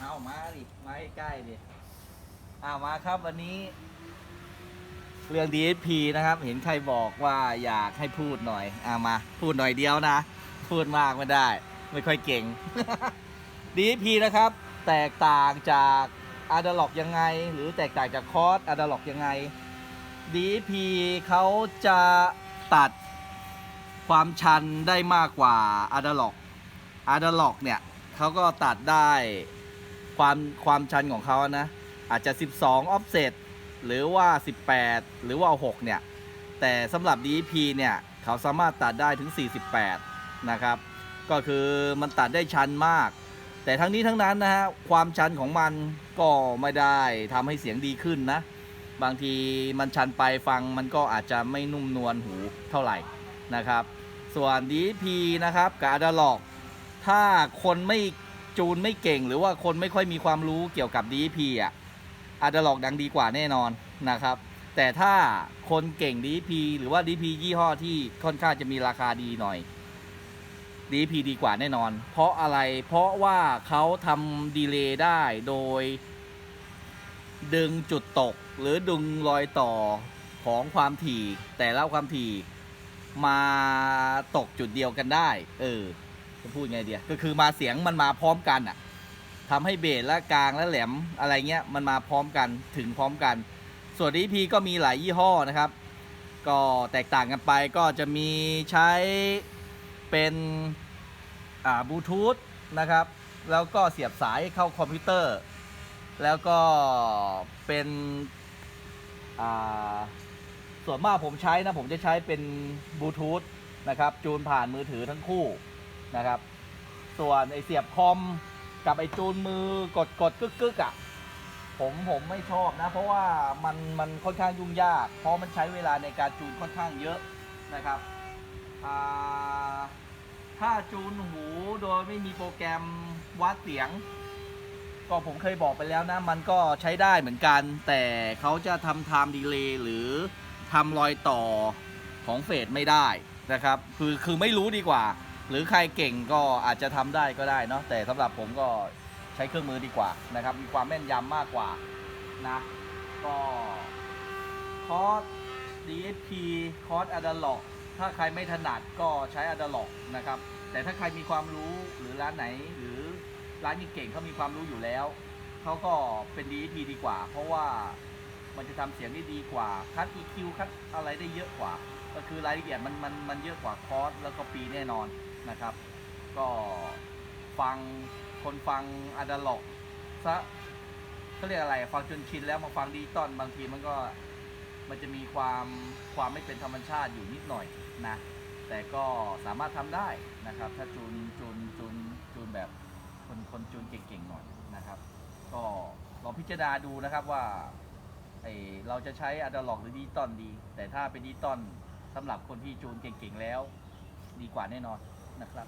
เอามาดิมาใกล้ๆดิเอามาครับวันนี้ เรื่อง DSP นะครับ เห็นใครบอกว่าอยากให้พูดหน่อยเอามา พูดหน่อยเดียวนะ พูดมากไม่ได้ ไม่ค่อยเก่ง DSP นะครับ แตกต่างจากอะดล็อกยังไง หรือแตกต่างจากคอร์สอะดล็อกยังไง DSP เขาจะตัดความชันได้มากกว่าอะดล็อกอะดล็อกเนี่ยเขาก็ตัดได้ ความความชันของเขานะ อาจจะ 12 offset หรือว่า 18 หรือว่า 6 เนี่ย แต่สำหรับ DP เนี่ย เขาสามารถตัดได้ถึง 48 นะครับ ก็คือมันตัดได้ชันมาก แต่ทั้งนี้ทั้งนั้นนะฮะ ความชันของมันก็ไม่ได้ทำให้เสียงดีขึ้นนะ บางทีมันชันไปฟังมันก็อาจจะไม่นุ่มนวลหูเท่าไหร่นะครับ ส่วน DP นะครับกับ a d a l o g ถ้าคนไม่ จูนไม่เก่ง หรือว่าคนไม่ค่อยมีความรู้เกี่ยวกับ DP อะ a d a l o g ดังดีกว่าแน่นอนนะครับ แต่ถ้าคนเก่ง DP หรือว่า DP ยี่ห้อที่ค่อนข้างจะมีราคาดีหน่อย DP ดีกว่าแน่นอน เพราะอะไรเพราะว่าเขาทำดีเลย์ได้โดย ดึงจุดตก หรือดึงรอยต่อของความถี่ แต่ละความถี่มาตกจุดเดียวกันได้ เออ จะพูดไงเดียก็คือมาเสียงมันมาพร้อมกันอะทำให้เบสและกลางและแหลมอะไรเงี้ยมันมาพร้อมกันถึงพร้อมกัน ส่วน DP ก็มีหลายยี่ห้อนะครับ ก็แตกต่างกันไปก็จะมีใช้เป็นอ่าบลูทูธนะครับ แล้วก็เสียบสายเข้าคอมพิวเตอร์ แล้วก็เป็นอ่าส่วนมากผมใช้นะผมจะใช้เป็นบลูทูธนะครับ จูนผ่านมือถือทั้งคู่ นะครับ ส่วนไอเสียบคอมกับไอจูนมือกดกดกึกกึกอะผมผมไม่ชอบนะ เพราะว่ามันมันค่อนข้างยุ่งยาก เพราะมันใช้เวลาในการจูนค่อนข้างเยอะนะครับถ้าจูนหูโดยไม่มีโปรแกรมวัดเสียง ก็ผมเคยบอกไปแล้วนะ มันก็ใช้ได้เหมือนกัน แต่เขาจะทำ time delay หรือทำรอยต่อของเฟสไม่ได้นะครับ คือคือไม่รู้ดีกว่า หรือใครเก่งก็อาจจะทำได้ก็ได้เนาะแต่สำหรับผมก็ใช้เครื่องมือดีกว่านะครับ มีความแม่นยำมากกว่านะก็คอร์ส DSP คอร์ส a d a l o g ถ้าใครไม่ถนัดก็ใช้ a d a l o g นะครับ แต่ถ้าใครมีความรู้หรือร้านไหนหรือร้านที่เก่งเขามีความรู้อยู่แล้วเขาก็เป็น DSP ดีกว่า เพราะว่ามันจะทำเสียงได้ดีกว่า คัด EQ คัดอะไรได้เยอะกว่า ก็คือรายละเอียดมันมันมันเยอะกว่าคอร์สแล้วก็ปีแน่นอน นะครับ ก็ฟังคนฟังอะดาล็อกซะเขาเรียกอะไรฟังจนชินแล้วมาฟังดิจิตอลบางทีมันก็มันจะมีความความไม่เป็นธรรมชาติอยู่นิดหน่อยนะ แต่ก็สามารถทำได้นะครับ ถ้าจูนจูนจูนจูนแบบคนคนจูนเก่งๆหน่อยนะครับ ก็ลองพิจารณาดูนะครับว่าไอเราจะใช้อะดาล็อกหรือดิจิตอลดี แต่ถ้าเป็นดิจิตอลสำหรับคนที่จูนเก่งๆแล้ว ดีกว่าแน่นอน นะครับ